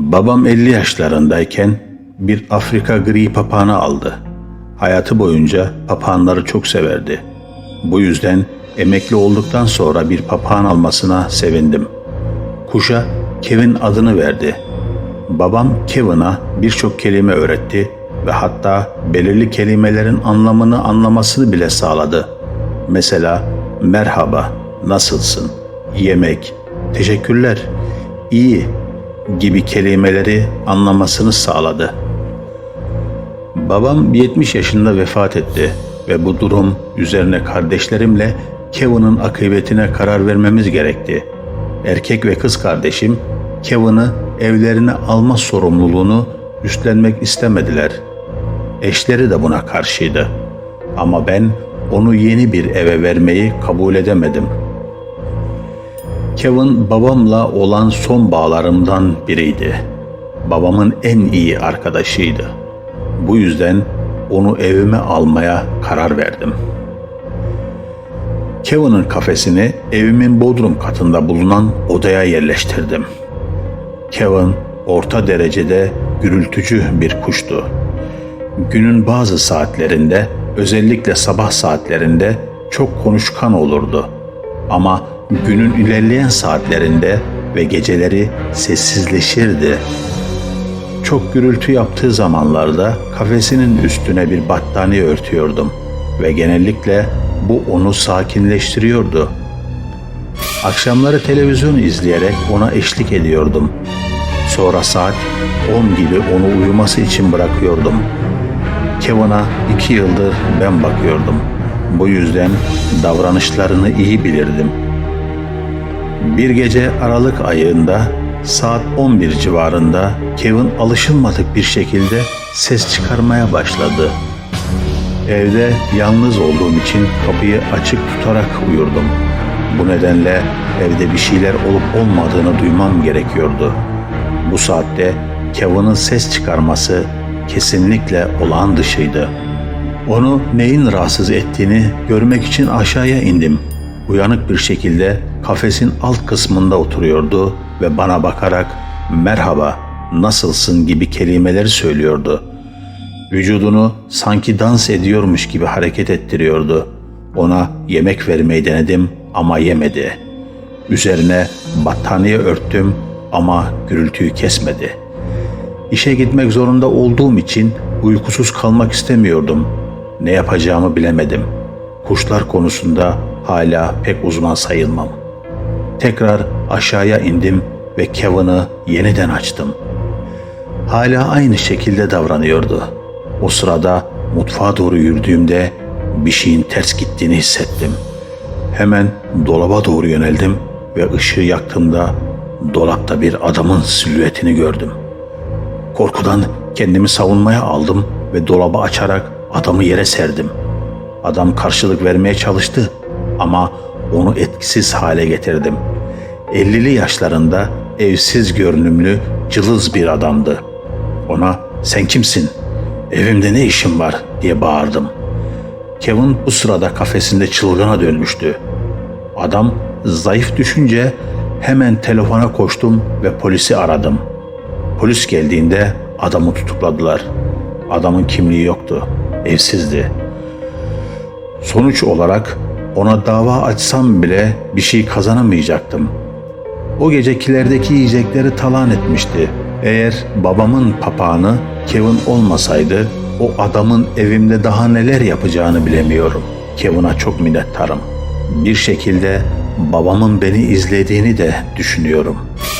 Babam 50 yaşlarındayken bir Afrika gri papağanı aldı. Hayatı boyunca papağanları çok severdi. Bu yüzden emekli olduktan sonra bir papağan almasına sevindim. Kuşa Kevin adını verdi. Babam Kevin'a birçok kelime öğretti ve hatta belirli kelimelerin anlamını anlamasını bile sağladı. Mesela merhaba, nasılsın, yemek, teşekkürler, iyi gibi kelimeleri anlamasını sağladı. Babam 70 yaşında vefat etti ve bu durum üzerine kardeşlerimle Kevin'in akıbetine karar vermemiz gerekti. Erkek ve kız kardeşim Kevin'i evlerine alma sorumluluğunu üstlenmek istemediler. Eşleri de buna karşıydı. Ama ben onu yeni bir eve vermeyi kabul edemedim. Kevin babamla olan son bağlarımdan biriydi. Babamın en iyi arkadaşıydı. Bu yüzden onu evime almaya karar verdim. Kevin'in kafesini evimin bodrum katında bulunan odaya yerleştirdim. Kevin orta derecede gürültücü bir kuştu. Günün bazı saatlerinde, özellikle sabah saatlerinde çok konuşkan olurdu. Ama günün ilerleyen saatlerinde ve geceleri sessizleşirdi. Çok gürültü yaptığı zamanlarda kafesinin üstüne bir battaniye örtüyordum ve genellikle bu onu sakinleştiriyordu. Akşamları televizyon izleyerek ona eşlik ediyordum. Sonra saat 10 gibi onu uyuması için bırakıyordum. Kevin'a iki yıldır ben bakıyordum. Bu yüzden davranışlarını iyi bilirdim. Bir gece Aralık ayında saat 11 civarında Kevin alışılmadık bir şekilde ses çıkarmaya başladı. Evde yalnız olduğum için kapıyı açık tutarak uyurdum. Bu nedenle evde bir şeyler olup olmadığını duymam gerekiyordu. Bu saatte Kevin'in ses çıkarması kesinlikle olağan dışıydı. Onu neyin rahatsız ettiğini görmek için aşağıya indim. Uyanık bir şekilde kafesin alt kısmında oturuyordu ve bana bakarak merhaba, nasılsın gibi kelimeleri söylüyordu. Vücudunu sanki dans ediyormuş gibi hareket ettiriyordu. Ona yemek vermeyi denedim ama yemedi. Üzerine battaniye örttüm ama gürültüyü kesmedi. İşe gitmek zorunda olduğum için uykusuz kalmak istemiyordum. Ne yapacağımı bilemedim. Kuşlar konusunda hala pek uzman sayılmam. Tekrar aşağıya indim ve Kevin'i yeniden açtım. Hala aynı şekilde davranıyordu. O sırada mutfağa doğru yürüdüğümde bir şeyin ters gittiğini hissettim. Hemen dolaba doğru yöneldim ve ışığı yaktığımda dolapta bir adamın silüetini gördüm. Korkudan kendimi savunmaya aldım ve dolabı açarak adamı yere serdim. Adam karşılık vermeye çalıştı ama onu etkisiz hale getirdim. 50'li yaşlarında evsiz görünümlü cılız bir adamdı. Ona sen kimsin? Evimde ne işin var diye bağırdım. Kevin bu sırada kafesinde çılgına dönmüştü. Adam zayıf düşünce hemen telefona koştum ve polisi aradım. Polis geldiğinde adamı tutukladılar. Adamın kimliği yoktu. Evsizdi. Sonuç olarak ona dava açsam bile bir şey kazanamayacaktım. O gecekilerdeki yiyecekleri talan etmişti. Eğer babamın papağanı Kevin olmasaydı o adamın evimde daha neler yapacağını bilemiyorum. Kevin'a çok minnettarım. Bir şekilde babamın beni izlediğini de düşünüyorum.''